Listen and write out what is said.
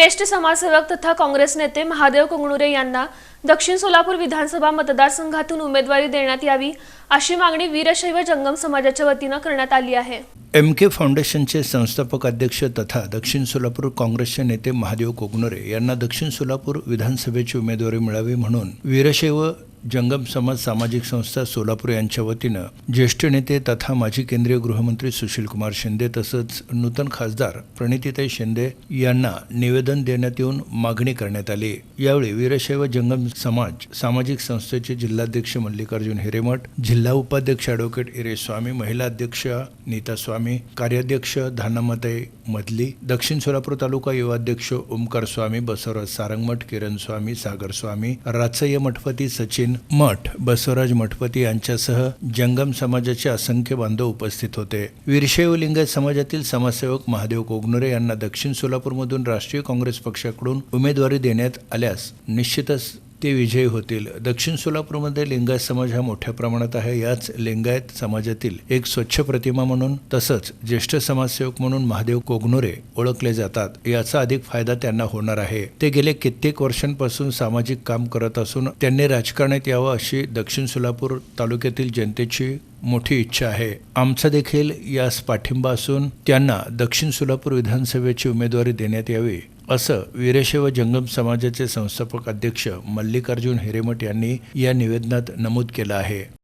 ज्येष्ठ समाजसेवक तथा काँग्रेस नेते महादेव कोंगणुरे यांना दक्षिण सोलापूर विधानसभा मतदारसंघातून उमेदवारी देण्यात यावी अशी मागणी वीरशैव जंगम समाजाच्या वतीनं करण्यात आली आहे. एम के फाउंडेशनचे संस्थापक अध्यक्ष तथा दक्षिण सोलापूर काँग्रेसचे नेते महादेव कोगनोरे यांना दक्षिण सोलापूर विधानसभेची उमेदवारी मिळावी म्हणून वीरशैव जंगम समाज सामाजिक संस्था सोलापूर यांच्या वतीनं ज्येष्ठ नेते तथा माजी केंद्रीय गृहमंत्री सुशीलकुमार शिंदे तसंच नूतन खासदार प्रणितीताई शिंदे यांना निवेदन देण्यात येऊन मागणी करण्यात आली. यावेळी वीरशैव जंगम समाज सामाजिक संस्थेचे जिल्हाध्यक्ष मल्लिकार्जुन हिरेमठ जिल्हा उपाध्यक्ष अॅडव्होकेट इरे स्वामी महिला अध्यक्ष नीता स्वामी कार्याध्यक्ष धानामाताई मधली दक्षिण सोलापूर तालुका युवाध्यक्ष ओमकार स्वामी बसवराज सारंगमठ किरण स्वामी सागर स्वामी राचय्य मठपती सचिन मठ बसवराज मठपती यांच्यासह जंगम समाजाचे असंख्य बांधव उपस्थित होते. वीरशैव लिंगायत समाजातील समाजसेवक महादेव कोगनुरे यांना दक्षिण सोलापूरमधून राष्ट्रीय काँग्रेस पक्षाकडून उमेदवारी देण्यात आल्यास निश्चितच ते विजयी होतील. दक्षिण सोलापूरमध्ये लिंगायत समाज हा मोठ्या प्रमाणात आहे. याच लिंगायत समाजातील एक स्वच्छ प्रतिमा म्हणून तसंच ज्येष्ठ समाजसेवक म्हणून महादेव कोगनोरे ओळखले जातात. याचा अधिक फायदा त्यांना होणार आहे. ते गेले कित्येक वर्षांपासून सामाजिक काम करत असून त्यांनी राजकारणात यावं अशी दक्षिण सोलापूर तालुक्यातील जनतेची मोठी इच्छा आहे. आमचा देखील यास पाठिंबा असून त्यांना दक्षिण सोलापूर विधानसभेची उमेदवारी देण्यात यावी. असं वीरशैव जंगम समाजाचे संस्थापक अध्यक्ष मल्लिकार्जुन हिरेमठ यांनी या निवेदनात नमूद केलं आहे.